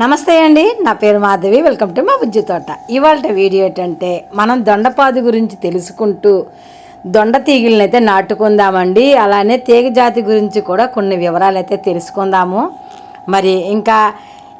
నమస్తే అండి నా పేరు మాధవి వెల్కమ్ టు మా బుజ్జి తోట. ఇవాళ వీడియో ఏంటంటే మనం దొండపాదు గురించి తెలుసుకుంటూ దొండ తీగలను అయితే నాటుకుందామండి అలానే తీగ జాతి గురించి కూడా కొన్ని వివరాలు అయితే తెలుసుకుందాము. మరి ఇంకా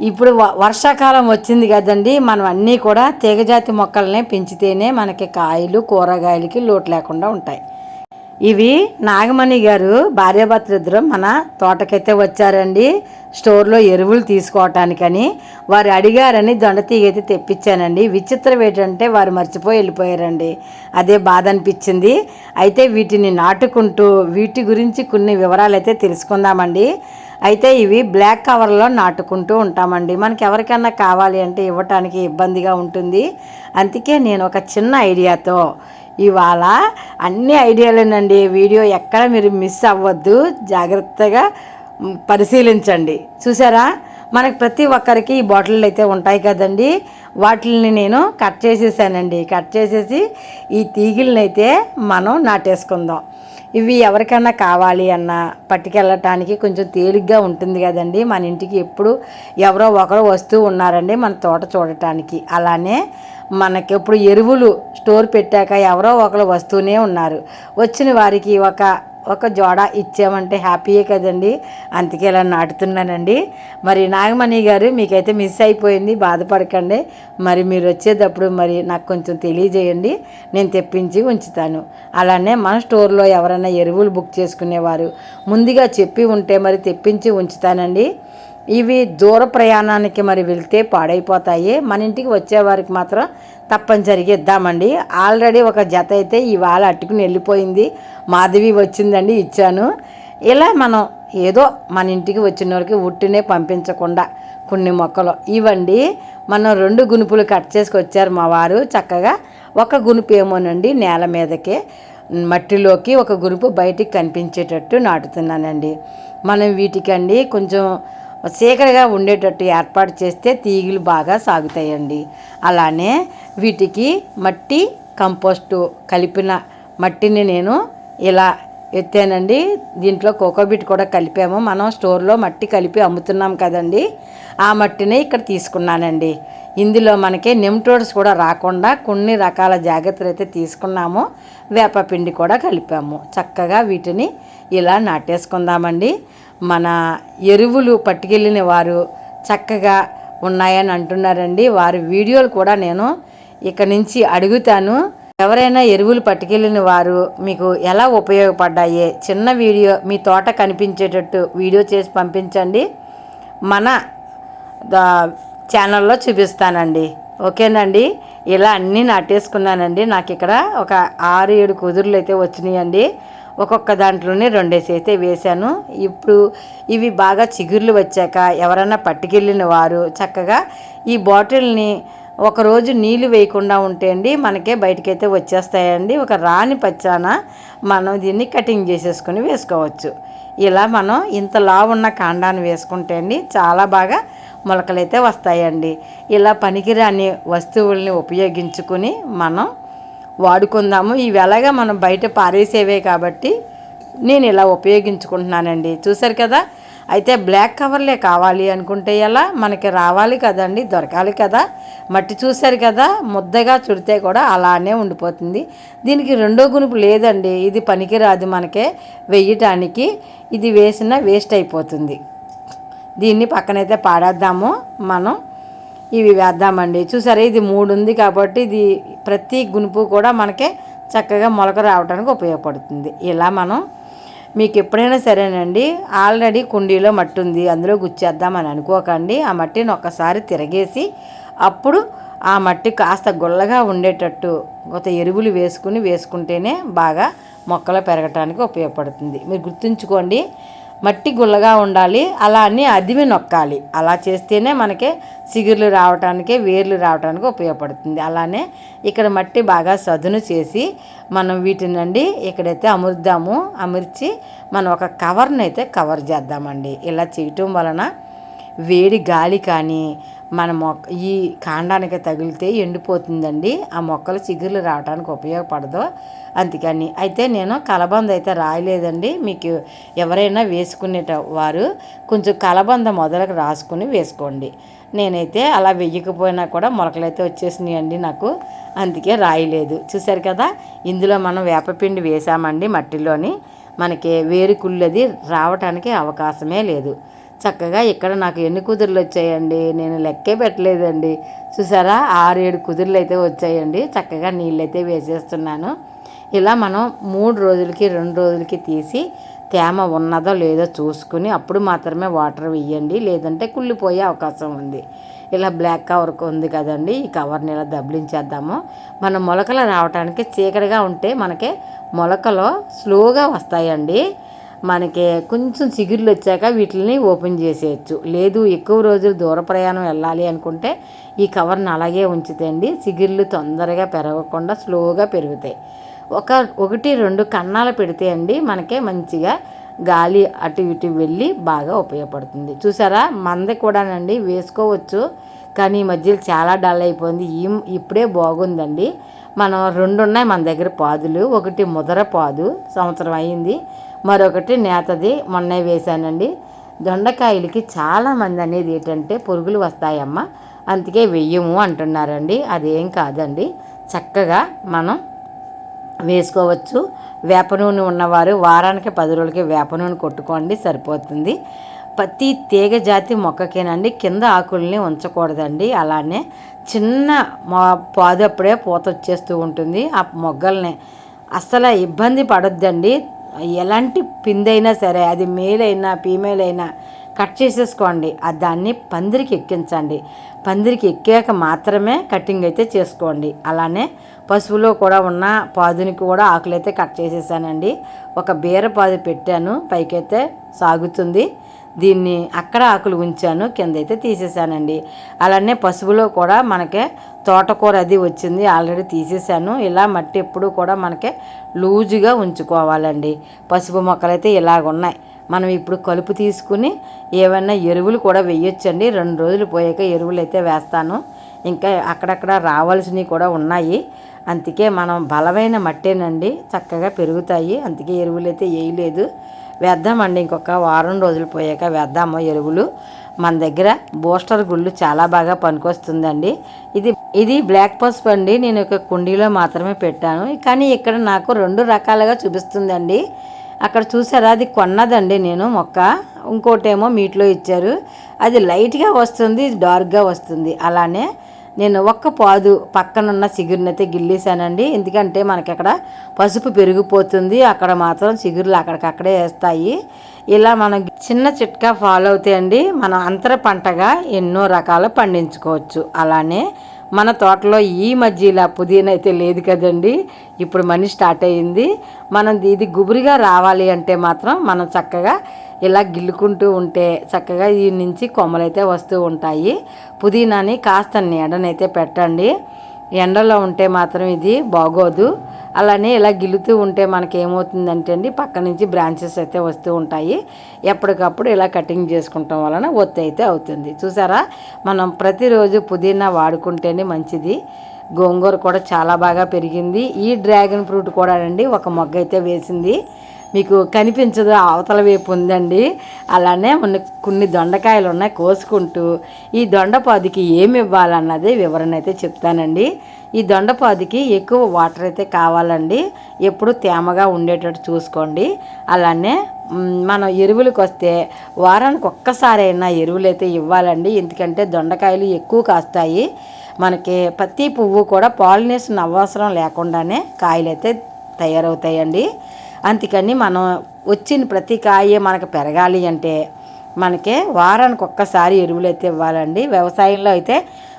ఇప్పుడు వ- వర్షాకాలం వచ్చింది కదండి మనం అన్నీ కూడా తీగజాతి మొక్కలనే పెంచితేనే మనకి కాయలు కూరగాయలకి లోటు లేకుండా ఉంటాయి. ఇవి నాగమణి గారు భార్యాభర్తలిద్దరం మన తోటకైతే వచ్చారండి. స్టోర్లో ఎరువులు తీసుకోవటానికని వారు అడిగారని దొండతీగ అయితే తెప్పించానండి. విచిత్రం ఏంటంటే వారు మర్చిపోయి వెళ్ళిపోయారండి. అదే బాధ అనిపించింది. అయితే వీటిని నాటుకుంటూ వీటి గురించి కొన్ని వివరాలు అయితే తెలుసుకుందామండి. అయితే ఇవి బ్లాక్ కవర్లో నాటుకుంటూ ఉంటామండి. మనకి ఎవరికైనా కావాలి అంటే ఇవ్వటానికి ఇబ్బందిగా ఉంటుంది. అందుకే నేను ఒక చిన్న ఐడియాతో ఇవాళ అన్ని ఐడియాలేనండి. వీడియో ఎక్కడ మీరు మిస్ అవ్వద్దు. జాగ్రత్తగా పరిశీలించండి. చూసారా? మనకు ప్రతి ఒక్కరికి ఈ బాటిల్ అయితే ఉంటాయి కదండి. వాటిని నేను కట్ చేసేసానండి. కట్ చేసేసి ఈ తీగిల్ని అయితే మనం నాటేసుకుందాం. ఇవి ఎవరికైనా కావాలి అన్న పట్టుకెళ్ళటానికి కొంచెం తేలిగ్గా ఉంటుంది కదండి. మన ఇంటికి ఎప్పుడు ఎవరో ఒకరు వస్తూ ఉన్నారండి మన తోట చూడటానికి. అలానే మనకి ఇప్పుడు ఎరువులు స్టోర్ పెట్టాక ఎవరో ఒకరు వస్తూనే ఉన్నారు. వచ్చిన వారికి ఒక ఒక జోడ ఇచ్చామంటే హ్యాపీయే కదండి. అందుకే ఇలా నాటుతున్నానండి. మరి నాగమణి గారు మీకైతే మిస్ అయిపోయింది బాధపడకండి. మరి మీరు వచ్చేటప్పుడు మరి నాకు కొంచెం తెలియజేయండి. నేను తెప్పించి ఉంచుతాను. అలానే మన స్టోర్లో ఎవరైనా ఎరువులు బుక్ చేసుకునేవారు ముందుగా చెప్పి ఉంటే మరి తెప్పించి ఉంచుతానండి. ఇవి దూర ప్రయాణానికి మరి వెళ్తే పాడైపోతాయి. మన ఇంటికి వచ్చేవారికి మాత్రం తప్పనిసరిగా ఇద్దామండి. ఆల్రెడీ ఒక జత అయితే ఇవాళ అట్టుకుని వెళ్ళిపోయింది. మాధవి వచ్చిందండి ఇచ్చాను. ఇలా మనం ఏదో మన ఇంటికి వచ్చిన వరకు ఉట్టినే పంపించకుండా కొన్ని మొక్కలు. ఇవ్వండి మనం రెండు గునుపులు కట్ చేసుకొచ్చారు మా వారు. చక్కగా ఒక గునుపు ఏమోనండి నేల మీదకే మట్టిలోకి ఒక గునుపు బయటికి కనిపించేటట్టు నాటుతున్నానండి. మనం వీటికండి కొంచెం చీకటిగా ఉండేటట్టు ఏర్పాటు చేస్తే తీగలు బాగా సాగుతాయండి. అలానే వీటికి మట్టి కంపోస్టు కలిపిన మట్టిని నేను ఇలా ఎత్తానండి. దీంట్లో కోకోబిట్ కూడా కలిపాము. మనం స్టోర్లో మట్టి కలిపి అమ్ముతున్నాం కదండి. ఆ మట్టిని ఇక్కడ తీసుకున్నానండి. ఇందులో మనకి నెమ్టోడ్స్ కూడా రాకుండా కొన్ని రకాల జాగ్రత్తలు అయితే తీసుకున్నాము. వేపపిండి కూడా కలిపాము. చక్కగా వీటిని ఇలా నాటేసుకుందామండి. మన ఎరువులు పట్టుకెళ్ళిన వారు చక్కగా ఉన్నాయని అంటున్నారండి. వారి వీడియోలు కూడా నేను ఇక నుంచి అడుగుతాను. ఎవరైనా ఎరువులు పట్టుకెళ్ళిన వారు మీకు ఎలా ఉపయోగపడ్డాయి చిన్న వీడియో మీ తోట కనిపించేటట్టు వీడియో చేసి పంపించండి. మన ఛానల్లో చూపిస్తానండి. ఓకేనండి? ఇలా అన్నీ నాటేసుకున్నానండి. నాకు ఇక్కడ ఒక ఆరు ఏడు కుదురులు అయితే వచ్చినాయండి. ఒక్కొక్క దాంట్లోనే రెండేసి అయితే వేశాను. ఇప్పుడు ఇవి బాగా చిగుర్లు వచ్చాక ఎవరైనా పట్టుకెళ్ళిన వారు చక్కగా ఈ బాటిల్ని ఒకరోజు నీళ్ళు వేయకుండా ఉంటే అండి మనకే బయటకైతే వచ్చేస్తాయండి. ఒక రాని పచ్చాన మనం దీన్ని కటింగ్ చేసేసుకొని వేసుకోవచ్చు. ఇలా మనం ఇంత లావు ఉన్న కాండాన్ని వేసుకుంటే అండి చాలా బాగా మొలకలైతే వస్తాయండి. ఇలా పనికిరాని వస్తువుల్ని ఉపయోగించుకుని మనం వాడుకుందాము. ఇవి ఎలాగా మనం బయట పారేసేవే కాబట్టి నేను ఇలా ఉపయోగించుకుంటున్నానండి. చూసారు కదా? అయితే బ్లాక్ కవర్లే కావాలి అనుకుంటే ఎలా? మనకి రావాలి కదండి దొరకాలి కదా. మట్టి చూశారు కదా? ముద్దగా చుడితే కూడా అలానే ఉండిపోతుంది. దీనికి రెండో గునుపు లేదండి. ఇది పనికిరాదు మనకే వెయ్యటానికి ఇది వేసిన వేస్ట్ అయిపోతుంది. దీన్ని పక్కనైతే పాడేద్దాము మనం. ఇవి వేద్దామండి. చూసారా ఇది మూడు ఉంది కాబట్టి ఇది ప్రతి గునుపు కూడా మనకి చక్కగా మొలక రావడానికి ఉపయోగపడుతుంది. ఇలా మనం మీకు ఎప్పుడైనా సరేనండి ఆల్రెడీ కుండీలో మట్టి ఉంది అందులో గుచ్చేద్దామని అనుకోకండి. ఆ మట్టిని ఒక్కసారి తిరగేసి అప్పుడు ఆ మట్టి కాస్త గుల్లగా ఉండేటట్టు కొత్త ఎరువులు వేసుకుని వేసుకుంటేనే బాగా మొక్కలు పెరగటానికి ఉపయోగపడుతుంది. మీరు గుర్తుంచుకోండి మట్టి గుల్లగా ఉండాలి అలా అని అదిమి నొక్కాలి. అలా చేస్తేనే మనకి సిగుర్లు రావటానికి వేర్లు రావడానికి ఉపయోగపడుతుంది. అలానే ఇక్కడ మట్టి బాగా సదును చేసి మనం వీటినండి ఇక్కడైతే అమురుద్దాము. అమర్చి మనం ఒక కవర్ని అయితే కవర్ చేద్దామండి. ఇలా చేయటం వలన వేడి గాలి కానీ మన మొక్క ఈ కాండానికి తగిలితే ఎండిపోతుందండి. ఆ మొక్కలు చిగుర్లు రావడానికి ఉపయోగపడదు. అందుకని అయితే నేను కలబంద అయితే రాయలేదండి. మీకు ఎవరైనా వేసుకునేట వారు కొంచెం కలబంద మొదలకు రాసుకుని వేసుకోండి. నేనైతే అలా వెయ్యకపోయినా కూడా మొలకలైతే వచ్చేసినాయి అండి నాకు. అందుకే రాయలేదు. చూసారు కదా ఇందులో మనం వేపపిండి వేసామండి మట్టిలోని. మనకి వేరుకుళ్ళది రావటానికి అవకాశమే లేదు. చక్కగా ఇక్కడ నాకు ఎన్ని కుదుర్లు వచ్చాయండి? నేను లెక్కే పెట్టలేదండి. చూసారా? ఆరు ఏడు కుదుర్లు అయితే వచ్చాయండి. చక్కగా నీళ్ళైతే వేసేస్తున్నాను. ఇలా మనం మూడు రోజులకి రెండు రోజులకి తీసి తేమ ఉన్నదో లేదో చూసుకుని అప్పుడు మాత్రమే వాటర్ వేయండి. లేదంటే కుళ్ళిపోయే అవకాశం ఉంది. ఇలా బ్లాక్ కవర్ ఉంది కదండి. ఈ కవర్ని ఇలా దబ్లించేద్దాము. మన మొలకలు రావడానికి చీకటిగా ఉంటే మనకి మొలకలు స్లోగా వస్తాయండి. మనకి కొంచెం చిగుర్లు వచ్చాక వీటిని ఓపెన్ చేసేయచ్చు. లేదు ఎక్కువ రోజులు దూర ప్రయాణం వెళ్ళాలి అనుకుంటే ఈ కవర్ని అలాగే ఉంచుతండి చిగుర్లు తొందరగా పెరగకుండా స్లోగా పెరుగుతాయి. ఒక ఒకటి రెండు కన్నాలు పెడితే అండి మనకే మంచిగా గాలి అటు ఇటు వెళ్ళి బాగా ఉపయోగపడుతుంది. చూసారా? మంద కూడానండి వేసుకోవచ్చు. కానీ ఈ మధ్యలో చాలా డల్ అయిపోయింది. ఈ ఇప్పుడే బాగుందండి. మనం రెండు ఉన్నాయి మన దగ్గర పాదులు ఒకటి ముదర పాదు సంవత్సరం అయింది. మరొకటి నేతది మొన్నే వేశానండి. దొండకాయలకి చాలామంది అనేది ఏంటంటే పురుగులు వస్తాయమ్మ అందుకే వెయ్యము అంటున్నారండి. అదేం కాదండి. చక్కగా మనం వేసుకోవచ్చు. వేప నూనె ఉన్నవారు వారానికి పది రోజులకి వేప నూనె కొట్టుకోండి సరిపోతుంది. ప్రతి తీగ జాతి మొక్కకేనండి కింద ఆకుల్ని ఉంచకూడదండి. అలానే చిన్న మా పాదప్పుడే పూత వచ్చేస్తూ ఉంటుంది. ఆ మొగ్గల్ని అస్సలు ఇబ్బంది పడొద్దండి. ఎలాంటి పిందైనా సరే అది మేల్ అయినా ఫీమేల్ అయినా కట్ చేసేసుకోండి. ఆ దాన్ని పందిరికి ఎక్కించండి. పందిరికి ఎక్కాక మాత్రమే కటింగ్ అయితే చేసుకోండి. అలానే పశువులో కూడా ఉన్న పాదునికి కూడా ఆకులైతే కట్ చేసేసానండి. ఒక బీర పాదు పెట్టాను పైకైతే సాగుతుంది. దీన్ని అక్కడ ఆకులు ఉంచాను కింద అయితే తీసేసానండి. అలానే పశువులో కూడా మనకే తోటకూర అది వచ్చింది ఆల్రెడీ తీసేసాను ఇలా మట్టి ఎప్పుడు కూడా మనకి లూజుగా ఉంచుకోవాలండి. పసుపు మొక్కలైతే ఇలాగున్నాయి. మనం ఇప్పుడు కలుపు తీసుకుని ఏమైనా ఎరువులు కూడా వేయొచ్చండి. రెండు రోజులు పోయాక ఎరువులు అయితే వేస్తాను. ఇంకా అక్కడక్కడ రావాల్సినవి కూడా ఉన్నాయి. అందుకే మనం బలమైన మట్టేనండి. చక్కగా పెరుగుతాయి. అందుకే ఎరువులు అయితే వేయలేదు. వేద్దామండి. ఇంకొక వారం రోజులు పోయాక వేద్దాము ఎరువులు. మన దగ్గర బూస్టర్ గుళ్ళు చాలా బాగా పనికొస్తుందండి. ఇది ఇది బ్లాక్ పసుపు అండి. నేను ఒక కుండీలో మాత్రమే పెట్టాను. కానీ ఇక్కడ నాకు రెండు రకాలుగా చూపిస్తుందండి. అక్కడ చూసారా? అది కొన్నదండి నేను మొక్క. ఇంకోటేమో మీట్లో ఇచ్చారు. అది లైట్గా వస్తుంది డార్క్గా వస్తుంది. అలానే నేను ఒక్క పాదు పక్కనున్న చిగురుని అయితే గిల్లేసానండి ఎందుకంటే మనకి అక్కడ పసుపు పెరిగిపోతుంది. అక్కడ మాత్రం చిగురులు అక్కడికక్కడే వేస్తాయి. ఇలా మనం చిన్న చిట్కా ఫాలో అవుతాయండి మనం అంతర పంటగా ఎన్నో రకాలు పండించుకోవచ్చు. అలానే మన తోటలో ఈ మధ్య ఇలా పుదీనా అయితే లేదు కదండి. ఇప్పుడు మనీ స్టార్ట్ అయ్యింది. మనం ఇది గుబురిగా రావాలి అంటే మాత్రం మనం చక్కగా ఇలా గిల్లుకుంటూ ఉంటే చక్కగా ఈ నుంచి కొమ్మలైతే వస్తూ ఉంటాయి. పుదీనాని కాస్త నీడనైతే పెట్టండి. ఎండలో ఉంటే మాత్రం ఇది బాగోదు. అలానే ఇలా గిల్లుతూ ఉంటే మనకి ఏమవుతుందంటే అండి పక్క నుంచి బ్రాంచెస్ అయితే వస్తూ ఉంటాయి. ఎప్పటికప్పుడు ఇలా కటింగ్ చేసుకుంటాం వలన ఒత్తి అయితే అవుతుంది. చూసారా? మనం ప్రతిరోజు పుదీనా వాడుకుంటేనే మంచిది. గోంగూర కూడా చాలా బాగా పెరిగింది. ఈ డ్రాగన్ ఫ్రూట్ కూడా అండి ఒక మొగ్గ అయితే వేసింది. మీకు కనిపించదు అవతల వైపు ఉందండి. అలానే మన కొన్ని దొండకాయలు ఉన్నాయి కోసుకుంటూ ఈ దొండపాదికి ఏమి ఇవ్వాలన్నది వివరణ అయితే చెప్తానండి. ఈ దొండపాదికి ఎక్కువ వాటర్ అయితే కావాలండి. ఎప్పుడు తేమగా ఉండేటట్టు చూసుకోండి. అలానే మనం ఎరువులకు వస్తే వారానికి ఒక్కసారైనా ఎరువులు అయితే ఇవ్వాలండి. ఎందుకంటే దొండకాయలు ఎక్కువ కాస్తాయి. మనకి ప్రతి పువ్వు కూడా పాలినేషన్ అవసరం లేకుండానే కాయలు అయితే తయారవుతాయండి. అందుకని మనం వచ్చిన ప్రతి కాయ మనకు పెరగాలి అంటే మనకి వారానికి ఒక్కసారి ఎరువులు అయితే ఇవ్వాలండి. వ్యవసాయంలో అయితే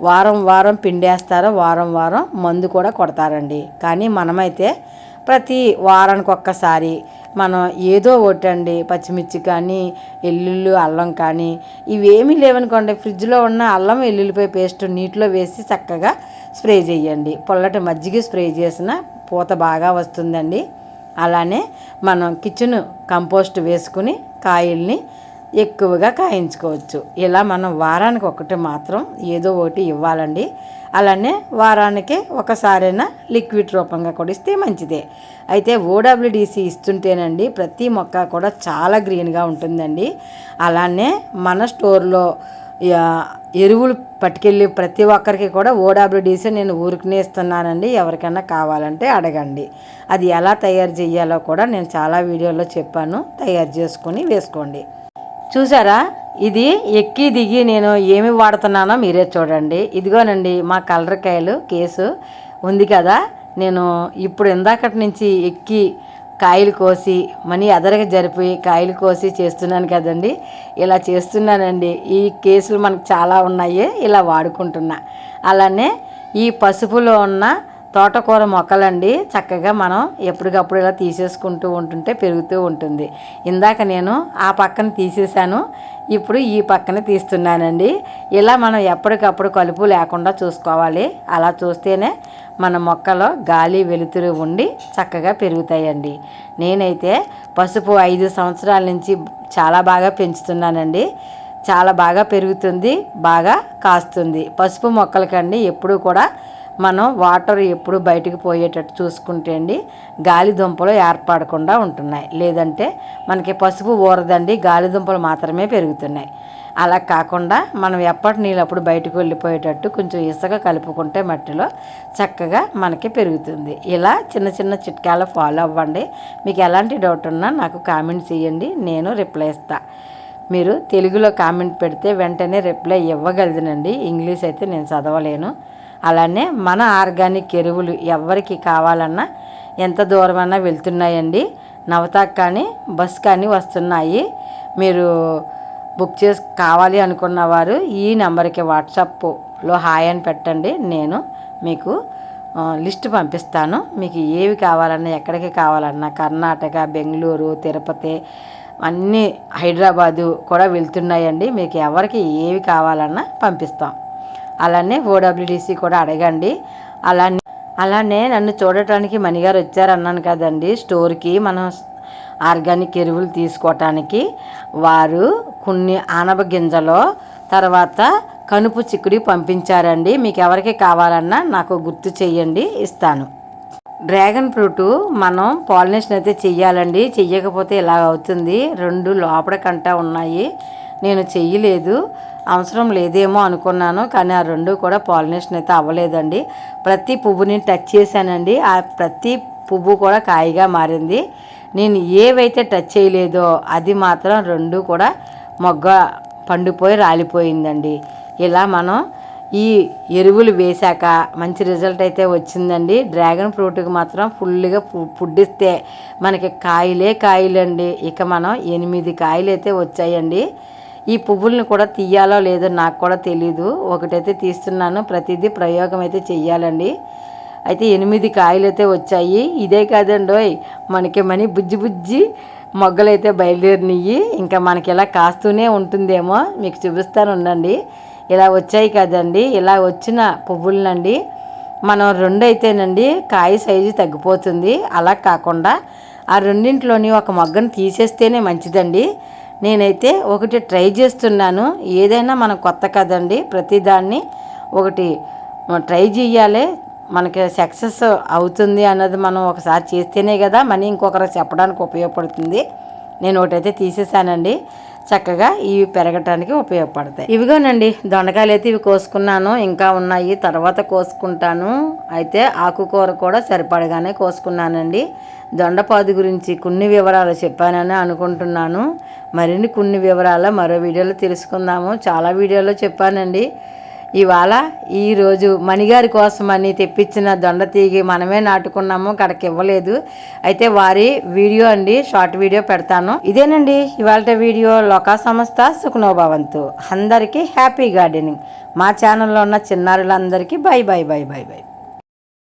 వారం వారం పిండేస్తారు వారం వారం మందు కూడా కొడతారండి. కానీ మనమైతే ప్రతి వారానికి ఒక్కసారి మనం ఏదో ఒకటండి పచ్చిమిర్చి కానీ ఎల్లుల్లి అల్లం కానీ ఇవేమీ లేవనుకోండి ఫ్రిడ్జ్లో ఉన్న అల్లం ఎల్లుల్లిపాయ పేస్ట్ నీటిలో వేసి చక్కగా స్ప్రే చేయండి. పొల్లటి మజ్జిగ స్ప్రే చేసిన పూత బాగా వస్తుందండి. అలానే మనం కిచెన్ కంపోస్ట్ వేసుకుని కాయల్ని ఎక్కువగా కాయించుకోవచ్చు. ఇలా మనం వారానికి ఒకటి మాత్రం ఏదో ఒకటి ఇవ్వాలండి. అలానే వారానికి ఒకసారైనా లిక్విడ్ రూపంగా కూడా ఇస్తే మంచిదే. అయితే ఓడబ్ల్యూడిసి ఇస్తుంటేనండి ప్రతి మొక్క కూడా చాలా గ్రీన్గా ఉంటుందండి. అలానే మన స్టోర్లో ఎరువులు పట్టుకెళ్ళి ప్రతి ఒక్కరికి కూడా ఓడబ్ల్యూడిసి నేను ఊరికనే ఇస్తున్నానండి. ఎవరికైనా కావాలంటే అడగండి. అది ఎలా తయారు చేయాలో కూడా నేను చాలా వీడియోలో చెప్పాను. తయారు చేసుకొని వేసుకోండి. చూసారా? ఇది ఎక్కి దిగి నేను ఏమి వాడుతున్నానో మీరే చూడండి. ఇదిగోనండి మా కలరకాయలు కేసు ఉంది కదా? నేను ఇప్పుడు ఇందాకటి నుంచి ఎక్కి కాయలు కోసి మనీ అదరగా జరిపి కాయలు కోసి చేస్తున్నాను కదండి. ఇలా చేస్తున్నానండి. ఈ కేసులు మనకు చాలా ఉన్నాయి ఇలా వాడుకుంటున్నా. అలానే ఈ పసుపులో ఉన్న తోటకూర మొక్కలండి. చక్కగా మనం ఎప్పటికప్పుడు ఇలా తీసేసుకుంటూ ఉంటుంటే పెరుగుతూ ఉంటుంది. ఇందాక నేను ఆ పక్కన తీసేసాను ఇప్పుడు ఈ పక్కన తీస్తున్నానండి. ఇలా మనం ఎప్పటికప్పుడు కలుపు లేకుండా చూసుకోవాలి. అలా చూస్తేనే మన మొక్కలో గాలి వెలుతురు ఉండి చక్కగా పెరుగుతాయండి. నేనైతే పసుపు ఐదు సంవత్సరాల నుంచి చాలా బాగా పెంచుతున్నానండి. చాలా బాగా పెరుగుతుంది బాగా కాస్తుంది. పసుపు మొక్కలకండి ఎప్పుడూ కూడా మనం వాటర్ ఎప్పుడు బయటికి పోయేటట్టు చూసుకుంటే అండి గాలి దుంపలు ఏర్పడకుండా ఉంటున్నాయి. లేదంటే మనకి పసుపు ఊరదండి గాలి దుంపలు మాత్రమే పెరుగుతున్నాయి. అలా కాకుండా మనం ఎప్పటి నీళ్ళు అప్పుడు బయటకు వెళ్ళిపోయేటట్టు కొంచెం ఇసుక కలుపుకుంటే మట్టిలో చక్కగా మనకి పెరుగుతుంది. ఇలా చిన్న చిన్న చిట్కాలు ఫాలో అవ్వండి. మీకు ఎలాంటి డౌట్ ఉన్నా నాకు కామెంట్ చేయండి నేను రిప్లై ఇస్తాను మీరు తెలుగులో కామెంట్ పెడితే వెంటనే రిప్లై ఇవ్వగలదునండి. ఇంగ్లీష్ అయితే నేను చదవలేను. అలానే మన ఆర్గానిక్ ఎరువులు ఎవరికి కావాలన్నా ఎంత దూరమన్నా వెళ్తున్నాయండి. నవతాక్ కానీ బస్ కానీ వస్తున్నాయి. మీరు బుక్ చేసి కావాలి అనుకున్న వారు ఈ నెంబర్కి వాట్సాప్లో హాయ్ అని పెట్టండి. నేను మీకు లిస్ట్ పంపిస్తాను. మీకు ఏవి కావాలన్నా ఎక్కడికి కావాలన్నా కర్ణాటక బెంగళూరు తిరుపతి అన్నీ హైదరాబాదు కూడా వెళ్తున్నాయండి. మీకు ఎవరికి ఏవి కావాలన్నా పంపిస్తాం. అలానే ఓడబ్ల్యూడిసి కూడా అడగండి. అలానే అలానే నన్ను చూడటానికి మణిగారు వచ్చారన్నాను కదండి. స్టోర్కి మనం ఆర్గానిక్ ఎరువులు తీసుకోవటానికి వారు కొన్ని ఆనప గింజలో తర్వాత కనుపు చిక్కుడి పంపించారండి. మీకు ఎవరికి కావాలన్నా నాకు గుర్తు చేయండి ఇస్తాను. డ్రాగన్ ఫ్రూట్ మనం పాలినేషన్ అయితే చెయ్యాలండి. చెయ్యకపోతే ఇలా అవుతుంది. రెండు లోపల కంట ఉన్నాయి. నేను చెయ్యలేదు. అవసరం లేదేమో అనుకున్నాను కానీ ఆ రెండు కూడా పాలినేషన్ అయితే అవ్వలేదండి. ప్రతి పువ్వుని టచ్ చేశానండి. ఆ ప్రతి పువ్వు కూడా కాయగా మారింది. నేను ఏవైతే టచ్ చేయలేదో అది మాత్రం రెండు కూడా మొగ్గ పండిపోయి రాలిపోయిందండి. ఇలా మనం ఈ ఎరువులు వేశాక మంచి రిజల్ట్ అయితే వచ్చిందండి. డ్రాగన్ ఫ్రూట్కి మాత్రం ఫుల్గా ఫుడ్ ఇస్తే మనకి కాయలే కాయలండి. ఇక మనం ఎనిమిది కాయలు అయితే వచ్చాయండి. ఈ పువ్వుల్ని కూడా తీయాలో లేదో నాకు కూడా తెలీదు. ఒకటైతే తీస్తున్నాను. ప్రతిదీ ప్రయోగం అయితే చెయ్యాలండి. అయితే ఎనిమిది కాయలు అయితే వచ్చాయి. ఇదే కాదండి ఓయ్ మనకి మనీ బుజ్జి బుజ్జి మొగ్గలు అయితే బయలుదేరినవి ఇంకా మనకి ఇలా కాస్తూనే ఉంటుందేమో. మీకు చూపిస్తాను ఉండండి. ఇలా వచ్చాయి కదండి. ఇలా వచ్చిన పువ్వులనండి. మనం రెండు అయితేనండి కాయ సైజు తగ్గిపోతుంది. అలా కాకుండా ఆ రెండింటిలోని ఒక మొగ్గను తీసేస్తేనే మంచిదండి. నేనైతే ఒకటి ట్రై చేస్తున్నాను. ఏదైనా మనం కొత్త కదండి ప్రతిదాన్ని ఒకటి ట్రై చేయాలి. మనకి సక్సెస్ అవుతుంది అన్నది మనం ఒకసారి చేస్తేనే కదా మనీ ఇంకొకరికి చెప్పడానికి ఉపయోగపడుతుంది. నేను ఒకటైతే తీసేసానండి. చక్కగా ఇవి పెరగటానికి ఉపయోగపడతాయి. ఇవిగోనండి దొండకాయలు అయితే ఇవి కోసుకున్నాను. ఇంకా ఉన్నాయి తర్వాత కోసుకుంటాను. అయితే ఆకుకూర కూడా సరిపడగానే కోసుకున్నానండి. దొండపాదు గురించి కొన్ని వివరాలు చెప్పానని అనుకుంటున్నాను. మరిన్ని కొన్ని వివరాలు మరో వీడియోలో తెలుసుకుందాము. చాలా వీడియోలో చెప్పానండి. ఇవాళ ఈరోజు మణిగారి కోసమని తెప్పించిన దొండ తీగి మనమే నాటుకున్నాము కడకి ఇవ్వలేదు అయితే వారి వీడియో అండి షార్ట్ వీడియో పెడతాను. ఇదేనండి ఇవాళ వీడియో. లోకా సంస్థ సుఖనోభవంతు. అందరికీ హ్యాపీ గార్డెనింగ్. మా ఛానల్లో ఉన్న చిన్నారులందరికీ bye bye bye bye bye.